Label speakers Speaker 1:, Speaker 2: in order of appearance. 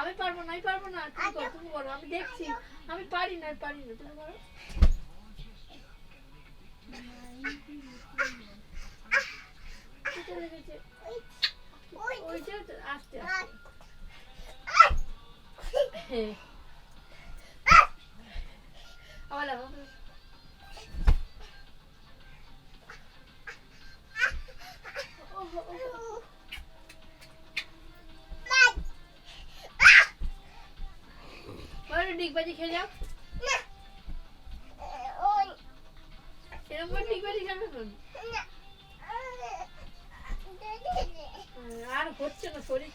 Speaker 1: আমি পারব না আমি পারব না। তুমি করো তুমি করো আমি দেখছি। আমি পারি না পারি না তুমি করো। আস্তে আস্তে। আবার বলো, ডিগবাজি খেয়ে যাও এরকম করে ডিগবাজি? আর হচ্ছে না শরীর